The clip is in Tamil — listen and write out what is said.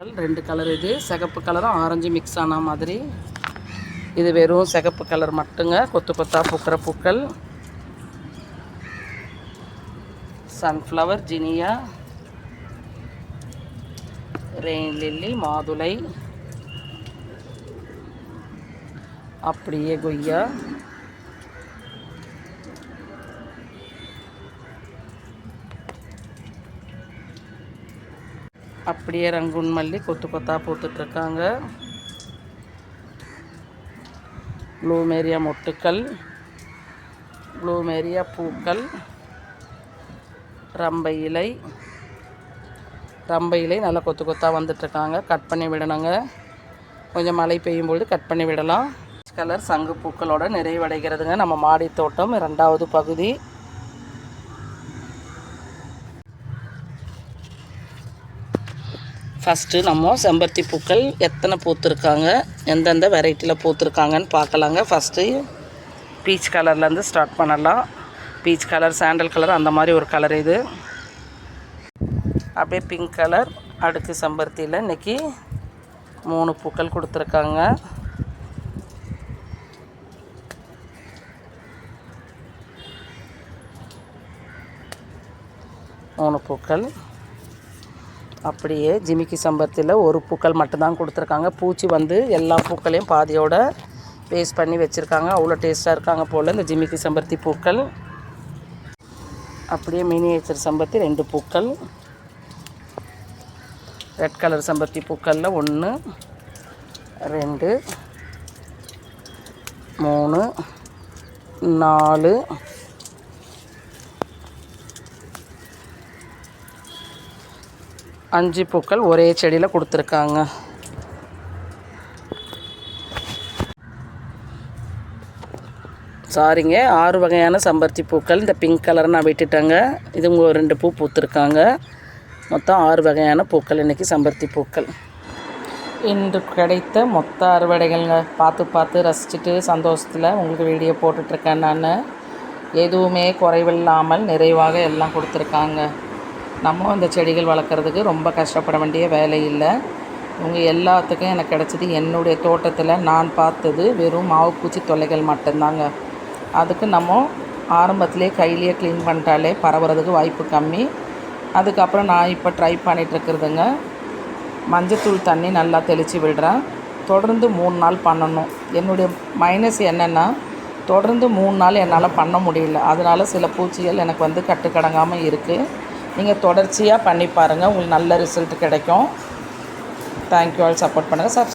ரெண்டு கலர் இது. சிகப்பு கலரும் ஆரஞ்சு மிக்ஸ் ஆன மாதிரி. இது வெறும் சிகப்பு கலர் மட்டுங்க. கொத்து கொத்தா பூக்கிற பூக்கள். சன்ஃப்ளவர் ஜினியா. ரெயின் லில்லி மாதுளை. அப்படியே கொய்யா. அப்படியே ரங்குன் மல்லி கொத்து கொத்தாக பூத்துட்ருக்காங்க ப்ளூமேரியா மொட்டுக்கள் ப்ளூமேரியா பூக்கள் ரம்பை இலை ரம்பை இலை நல்லா கொத்து கொத்தாக வந்துட்ருக்காங்க. கட் பண்ணி விடணுங்க. கொஞ்சம் மழை பெய்யும் பொழுது கட் பண்ணி விடலாம். கலர் சங்கு பூக்களோட நிறைவடைகிறதுங்க. நம்ம மாடி தோட்டம் ரெண்டாவது பகுதி. ஃபஸ்ட்டு நம்ம செம்பருத்தி பூக்கள் எத்தனை பூத்துருக்காங்க எந்தெந்த வெரைட்டியில் பூத்துருக்காங்கன்னு பார்க்கலாங்க. ஃபஸ்ட்டு பீச் கலர்லேருந்து ஸ்டார்ட் பண்ணலாம். பீச் கலர் சாண்டல் கலர் அந்த மாதிரி ஒரு கலர் இது. அப்படியே பிங்க் கலர் அடுக்கு செம்பருத்தியில் இன்றைக்கி மூணு பூக்கள் கொடுத்துருக்காங்க. மூணு பூக்கள். அப்படியே ஜிமிக்கி சம்பரத்தில் ஒரு பூக்கள் மட்டும்தான் கொடுத்துருக்காங்க. பூச்சி வந்து எல்லா பூக்களையும் பாதியோட பேஸ்ட் பண்ணி வச்சுருக்காங்க. அவ்வளோ டேஸ்ட்டாக இருக்காங்க போல் இந்த ஜிமிக்கி சம்பருத்தி பூக்கள். அப்படியே மினியேச்சர் சம்பருத்தி ரெண்டு பூக்கள். ரெட் கலர் சம்பருத்தி பூக்களில் ஒன்று ரெண்டு மூணு நாலு அஞ்சு பூக்கள் ஒரே செடியில் கொடுத்துருக்காங்க. சாரிங்க ஆறு வகையான சம்பருத்தி பூக்கள். இந்த பிங்க் கலர் நான் விட்டுட்டேங்க. இது ஒரு ரெண்டு பூ பூத்துருக்காங்க. மொத்தம் ஆறு வகையான பூக்கள் இன்றைக்கி சம்பருத்தி பூக்கள். இன்று கிடைத்த மொத்த அறுவடைகள்ங்க. பார்த்து பார்த்து ரசிச்சுட்டு சந்தோஷத்தில் உங்களுக்கு வீடியோ போட்டுட்ருக்கேன் நான். எதுவுமே குறைவில்லாமல் நிறைவாக எல்லாம் கொடுத்துருக்காங்க. நம்ம இந்த செடிகள் வளர்க்குறதுக்கு ரொம்ப கஷ்டப்பட வேண்டிய வேலை இல்லை. இவங்க எல்லாத்துக்கும் எனக்கு கிடச்சது என்னுடைய தோட்டத்தில் நான் பார்த்தது வெறும் மாவுப்பூச்சி தொல்லைகள் மட்டும்தாங்க. அதுக்கு நம்ம ஆரம்பத்திலே கையிலேயே க்ளீன் பண்ணிட்டாலே பரவுறதுக்கு வாய்ப்பு கம்மி. அதுக்கப்புறம் நான் இப்போ ட்ரை பண்ணிகிட்ருக்குறதுங்க மஞ்சத்தூள் தண்ணி நல்லா தெளித்து விடுறேன். தொடர்ந்து மூணு நாள் பண்ணணும். என்னுடைய மைனஸ் என்னென்னா தொடர்ந்து மூணு நாள் என்னால் பண்ண முடியல. அதனால் சில பூச்சிகள் எனக்கு வந்து கட்டுக்கடங்காமல் இருக்குது நீங்கள் தொடர்ச்சியாக பண்ணி பாருங்கள் உங்களுக்கு நல்ல ரிசல்ட் கிடைக்கும். தேங்க்யூ ஆல் சப்போர்ட் பண்ணுங்கள் சப்